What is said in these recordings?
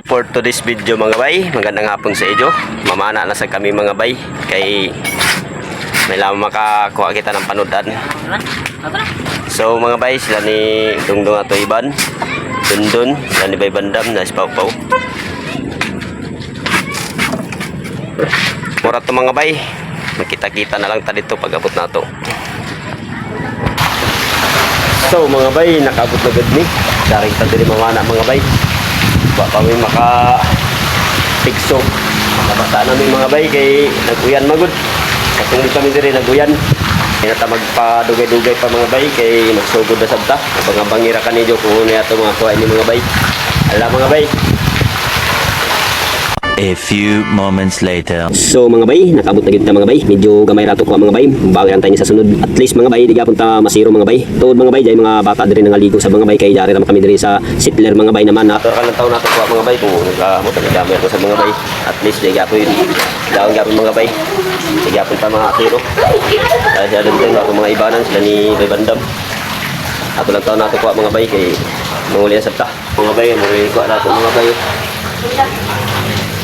for today's video mga bay. Magandang hapon sa inyo. Mamana na sa kami mga bay. Kay may lamang makakuha kita ng panudan. So mga bay, sila ni Dungdung ato Iban. Dundun, sila ni Bay Bandam na Pau. Mura to mga bay. Magkita-kita na lang ta dito pag abot na to. So mga bay, nakabot na gud ni. Daring ta diri mamana mga bay. Pa may maka pigso. Nabasa na mi mga bay kay naguyan magud. Katong kami diri naguyan. Kaya ta magpadugay-dugay pa mga bay kay magsugod na sabta. Abang bangira kanidyo kung ano yato mga kuha ni mga bay. Ala mga bay. A few moments later. So mga bay, nakabot na gid ta mga bay. Medyo gamay rato ko mga bay. Bagay tayo sa sunod. At least mga bay, di gyapon ta masiro mga bay. Tuod mga bay, dai mga bata diri nangaligo sa mga bay kay dari ra kami diri sa sitler mga bay naman. Nator ka lang taon nato ko mga bay kung nagkamot na gamay ko sa mga bay. At least di gyapon daon gyapon mga bay. Di gyapon ta mga kiro. Dahil sa din ako mga ibanan sila ni Bay Bandam. Ato lang taon nato ko mga bay kay manguli sa ta. Mga bay, manguli ko nato mga bay.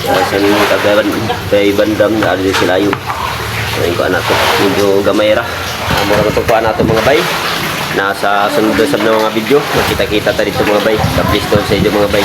Sa ni kagaban kay bandam na ali sila yun. Ay ko anak ko medyo gamay ra. Amo ra to pa nato mga bay. Nasa sunod sa mga video, makita-kita ta dito mga bay. Sa doon sa inyo mga bay.